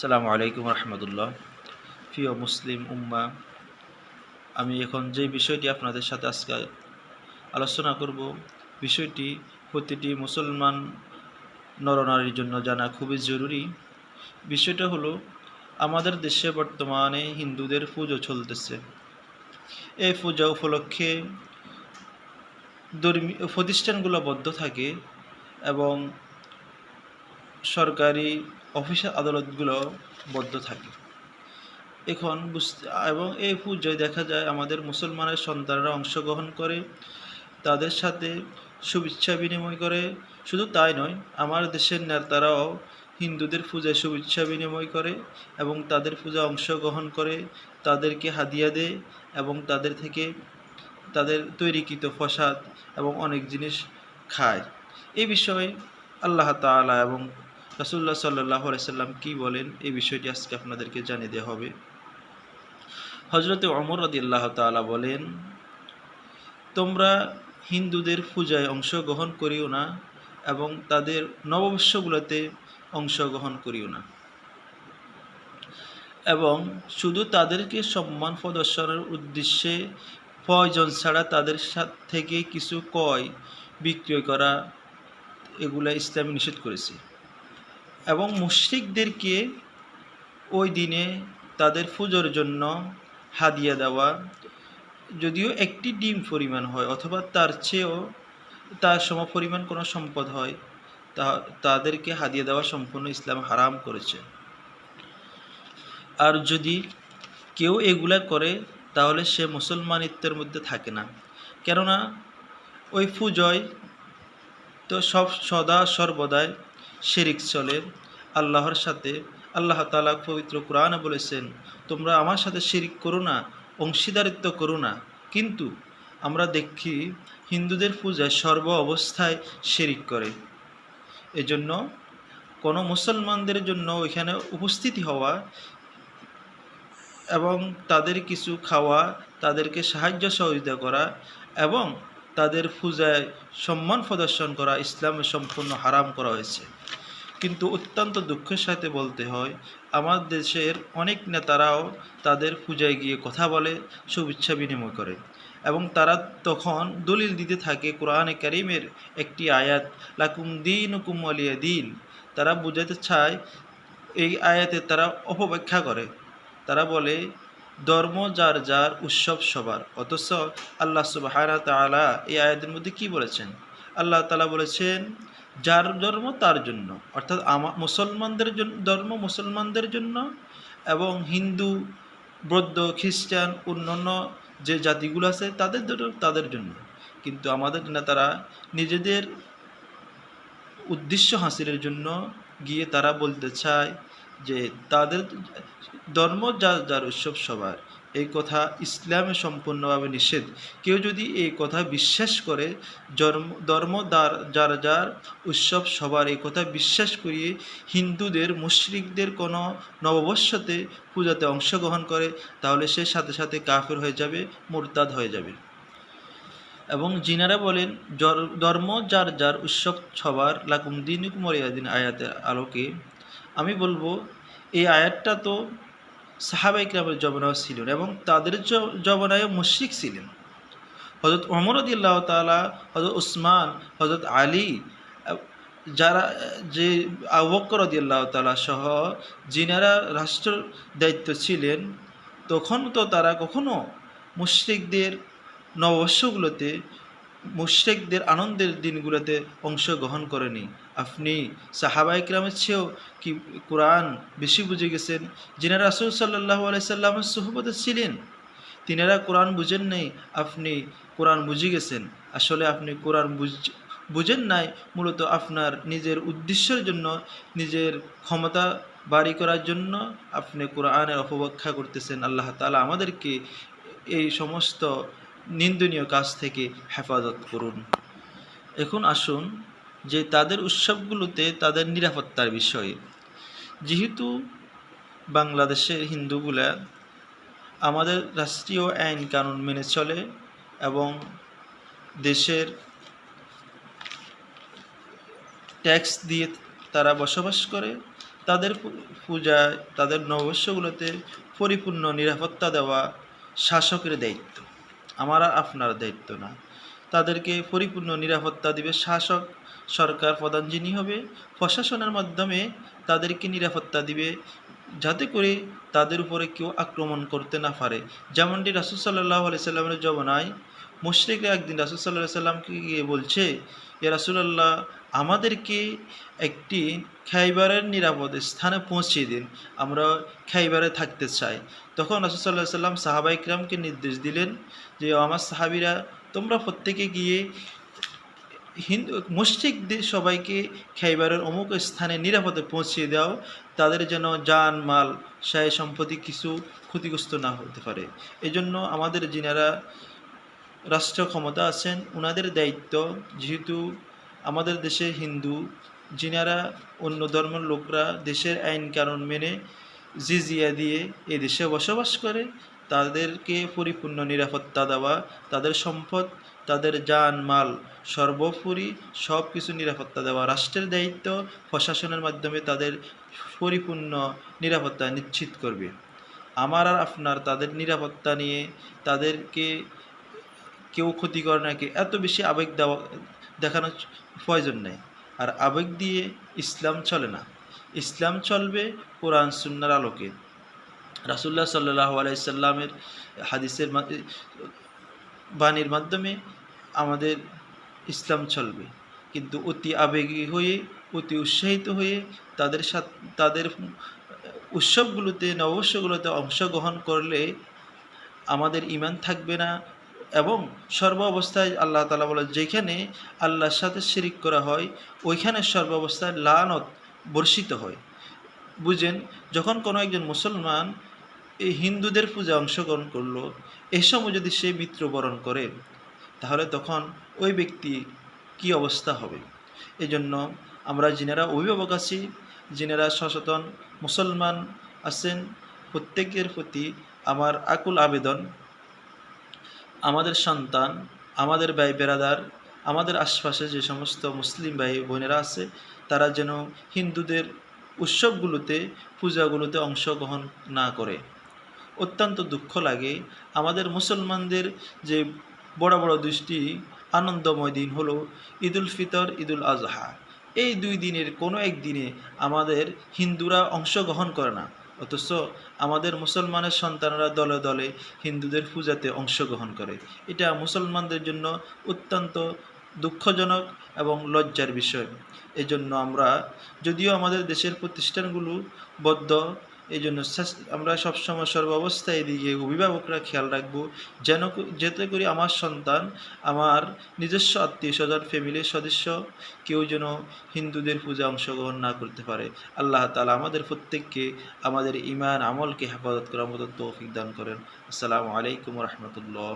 সালামু আলাইকুম রহমতুল্লাহ। প্রিয় মুসলিম উম্মা, আমি এখন যে বিষয়টি আপনাদের সাথে আজকে আলোচনা করব, বিষয়টি প্রতিটি মুসলমান নরনারীর জন্য জানা খুবই জরুরি। বিষয়টা হলো, আমাদের দেশে বর্তমানে হিন্দুদের পুজো চলতেছে। এই পূজা উপলক্ষে ধর্মীয় প্রতিষ্ঠানগুলো বদ্ধ থাকে এবং সরকারি অফিস আদালতগুলো বদ্ধ থাকে। এখন বুঝতে এবং এই পুজোয় দেখা যায় আমাদের মুসলমানের সন্তানরা অংশগ্রহণ করে, তাদের সাথে শুভেচ্ছা বিনিময় করে। শুধু তাই নয়, আমার দেশের নেতারাও হিন্দুদের পূজায় শুভেচ্ছা বিনিময় করে এবং তাদের পূজা অংশগ্রহণ করে, তাদেরকে হাদিয়া দেয় এবং তাদের থেকে তাদের তৈরিকৃত প্রসাদ এবং অনেক জিনিস খায়। এই বিষয়ে আল্লাহ তাআলা এবং রাসুল্লাহ সাল্লাহ সাল্লাম কী বলেন? এই বিষয়টি আজকে আপনাদেরকে জানিয়ে দেওয়া হবে। হজরতে অমর রদি আল্লাহ তালা বলেন, তোমরা হিন্দুদের পূজায় অংশগ্রহণ করিও না এবং তাদের নববর্ষগুলোতে অংশগ্রহণ করিও না। এবং শুধু তাদেরকে সম্মান প্রদর্শনের উদ্দেশ্যে প্রয়োজন ছাড়া তাদের সাথ থেকে কিছু কয় বিক্রয় করা এগুলা ইসলামে নিষেধ করেছে। এবং মুশ্রিকদেরকে ওই দিনে তাদের পুজোর জন্য হাদিয়া দেওয়া, যদিও একটি ডিম পরিমাণ হয় অথবা তার চেয়েও তার সম পরিমাণ কোনো সম্পদ হয়, তা, তাদেরকে হাদিয়া দেওয়া সম্পূর্ণ ইসলাম হারাম করেছে। আর যদি কেউ এগুলা করে, তাহলে সে মুসলমানিত্বের মধ্যে থাকে না। কেননা ওই পুজোয় তো সব সদা সর্বদাই শিরিক চলে। আল্লাহর সাথে আল্লাহ তালা পবিত্র কোরআনে বলেছেন, তোমরা আমার সাথে শিরিক করো না, অংশীদারিত্ব করো না। কিন্তু আমরা দেখি হিন্দুদের পূজায় সর্ব অবস্থায় শিরিক করে। এজন্য কোনো মুসলমানদের জন্য ওইখানে উপস্থিতি হওয়া এবং তাদের কিছু খাওয়া, তাদেরকে সাহায্য সহযোগিতা করা এবং তাদের পূজায় সম্মান প্রদর্শন করা, ইসলামে সম্পূর্ণ হারাম করা হয়েছে। কিন্তু অত্যন্ত দুঃখের সাথে বলতে হয়, আমার দেশের অনেক নেতারাও তাদের পূজায় গিয়ে কথা বলে, শুভেচ্ছা বিনিময় করে এবং তারা তখন দলিল দিতে থাকে, কোরআনে করিমের একটি আয়াত, লাকুম দিন হুকুম আলিয়া দিন। তারা বুঝাতে চায়, এই আয়াতে তারা অপব্যাখ্যা করে। তারা বলে ধর্ম যার যার উৎসব সবার। অথচ আল্লাহ সুবাহ তালা এই আয়াতের মধ্যে কি বলেছেন? আল্লাহ তালা বলেছেন, যার ধর্ম তার জন্য। অর্থাৎ আমা, মুসলমানদের জন্য ধর্ম মুসলমানদের জন্য এবং হিন্দু, বৌদ্ধ, খ্রিস্টান, অন্যান্য যে জাতিগুলো আছে তাদের তাদের জন্য। কিন্তু আমাদের নেতারা নিজেদের উদ্দেশ্য হাসিলের জন্য গিয়ে তারা বলতে চায় যে তাদের ধর্ম যার যার উৎসব সবার, এই কথা ইসলামে সম্পূর্ণভাবে নিষেধ। কেউ যদি এই কথা বিশ্বাস করে ধর্ম যার যার যার উৎসব সবার, এই কথা বিশ্বাস করিয়ে হিন্দুদের, মুশরিকদের কোনো নববর্ষতে পূজাতে অংশগ্রহণ করে, তাহলে সে সাথে সাথে কাফের হয়ে যাবে, মোরতাদ হয়ে যাবে। এবং জিনারা বলেন ধর্ম যার যার উৎসব সবার, লাকুম দিনুক মরিয়াদিন আয়াতের আলোকে আমি বলব, এই আয়াতটা তো সাহাবাই গ্রামের জবনাও ছিলেন এবং তাদের জবনায় মুশরিক ছিলেন। হজরত অমরদিল্লাহ তালা হজরত উসমান হজরত আলী যারা, যে আবকরদিল্লাহ তালা সহ যিনারা রাষ্ট্র দায়িত্ব ছিলেন, তখন তো তারা কখনো মুশরিকদের নববর্ষগুলোতে মুশ্রেকদের আনন্দের দিনগুলোতে অংশগ্রহণ করেনি। আপনি সাহাবাই ক্রামের চেয়েও কি কোরআন বেশি বুঝে গেছেন? যিনারা রাসুল সাল্লাহ আলাইসাল্লামের সহবতে ছিলেন, তিনারা কোরআন বুঝেন নাই, আপনি কোরআন বুঝে গেছেন। আসলে আপনি কোরআন বুঝ, বুঝেন নাই, মূলত আপনার নিজের উদ্দেশ্যের জন্য, নিজের ক্ষমতা বাড়ি করার জন্য আপনি কোরআনের অপব্যাখ্যা করতেছেন। আল্লাহ তালা আমাদেরকে এই সমস্ত নিন্দনীয় কাজ থেকে হেফাজত করুন। এখন আসুন যে তাদের উৎসবগুলোতে তাদের নিরাপত্তার বিষয়ে। যেহেতু বাংলাদেশের হিন্দুগুলা আমাদের রাষ্ট্রীয় আইন কানুন মেনে চলে এবং দেশের ট্যাক্স দিয়ে তারা বসবাস করে, তাদের পূজায়, তাদের নববর্ষগুলোতে পরিপূর্ণ নিরাপত্তা দেওয়া শাসকের দায়িত্ব। আমার আর আপনার দায়িত্ব না। তাদেরকে পরিপূর্ণ নিরাপত্তা দিবে শাসক, সরকার প্রধান যিনি হবে, প্রশাসনের মাধ্যমে তাদেরকে নিরাপত্তা দিবে, যাতে করে তাদের উপরে কেউ আক্রমণ করতে না পারে। যেমনটি রাসুল সাল্লাহ আলি সাল্লামের জবনায় মুশ্রিকরা একদিন রাসুল সাল্লাহ সাল্লামকে গিয়ে বলছে এ রাসুলাল্লাহ আমাদেরকে একটি খাইবারের নিরাপদ স্থানে পৌঁছিয়ে দিন, আমরা খাইবারে থাকতে চাই। তখন রাসুল সাল্লাহ সাল্লাম সাহাবা ইকরামকে নির্দেশ দিলেন যে আমার সাহাবিরা, তোমরা প্রত্যেকে গিয়ে হিন্দু মুশ্রিকদের সবাইকে খাইবারের অমুক স্থানে নিরাপদে পৌঁছিয়ে দাও। তাদের যেন যান মাল, সায় সম্পত্তি কিছু ক্ষতিগ্রস্ত না হতে পারে। এজন্য আমাদের যিনারা রাষ্ট্র ক্ষমতা আছেন ওনাদের দায়িত্ব যেহেতু আমাদের দেশে হিন্দু যিনারা অন্য ধর্মের লোকরা দেশের আইন কানুন মেনে জিজিয়া দিয়ে এই দেশে বসবাস করে, তাদেরকে পরিপূর্ণ নিরাপত্তা দেওয়া, তাদের সম্পদ, তাদের যান, মাল সর্বোপরি সব কিছু নিরাপত্তা দেওয়া। রাষ্ট্রের দায়িত্ব প্রশাসনের মাধ্যমে তাদের পরিপূর্ণ নিরাপত্তা নিশ্চিত করবে। আমার আর আপনার তাদের নিরাপত্তা নিয়ে তাদেরকে কেউ ক্ষতি করে নাকি এত বেশি আবেগ দেওয়া দেখানোর প্রয়োজন নেই। আর আবেগ দিয়ে ইসলাম চলে না। ইসলাম চলবে কোরআন সুন্নার আলোকে। রাসুল্লাহ সাল্লাহ আলাইসাল্লামের হাদিসের বাণীর মাধ্যমে আমাদের ইসলাম চলবে। কিন্তু অতি আবেগী হয়ে, অতি উৎসাহিত হয়ে তাদের সাথে, তাদের উৎসবগুলোতে, নববর্ষগুলোতে অংশগ্রহণ করলে আমাদের ইমান থাকবে না এবং সর্ব অবস্থায় আল্লাহ তালা বলে, যেখানে আল্লাহর সাথে শিরিক করা হয়, ওইখানে সর্ব অবস্থায় লানত বর্ষিত হয়। বুঝেন, যখন কোনো একজন মুসলমান এই হিন্দুদের পূজা অংশগ্রহণ করল এই সময় যদি সে মৃত্যুবরণ করে, তাহলে তখন ওই ব্যক্তি কি অবস্থা হবে? এজন্য আমরা যিনারা অভিভাবক আছি, যিনারা সচেতন মুসলমান আছেন, প্রত্যেকের প্রতি আমার আকুল আবেদন আমাদের সন্তান, আমাদের ভাই বেরাদার, আমাদের আশপাশে যে সমস্ত মুসলিম ভাই বোনেরা আছে, তারা যেন হিন্দুদের উৎসবগুলোতে, পূজাগুলোতে অংশগ্রহণ না করে। অত্যন্ত দুঃখ লাগে আমাদের মুসলমানদের যে বড় বড় দুষ্টি আনন্দময় দিন হলো ঈদুল ফিতর, ঈদুল আজহা। এই দুই দিনের কোনো এক দিনে আমাদের হিন্দুরা অংশগ্রহণ করে না। অথচ আমাদের মুসলমানের সন্তানরা দলে দলে হিন্দুদের পূজাতে অংশগ্রহণ করে। এটা মুসলমানদের জন্য অত্যন্ত দুঃখজনক এবং লজ্জার বিষয়। এজন্য আমরা, যদিও আমাদের দেশের প্রতিষ্ঠানগুলো বদ্ধ এই জন্য আমরা সবসময় সর্বাবস্থায় দিকে অভিভাবকরা খেয়াল রাখব, যেন যেতে করি আমার সন্তান, আমার নিজস্ব আত্মীয় স্বজন ফ্যামিলির সদস্য কেউ যেন হিন্দুদের পূজা অংশগ্রহণ না করতে পারে। আল্লাহ তালা আমাদের প্রত্যেককে আমাদের ইমান আমলকে হেফাজত করার মতো তৌফিক দান করেন। আসসালামু আলাইকুম রহমতুল্লাহ।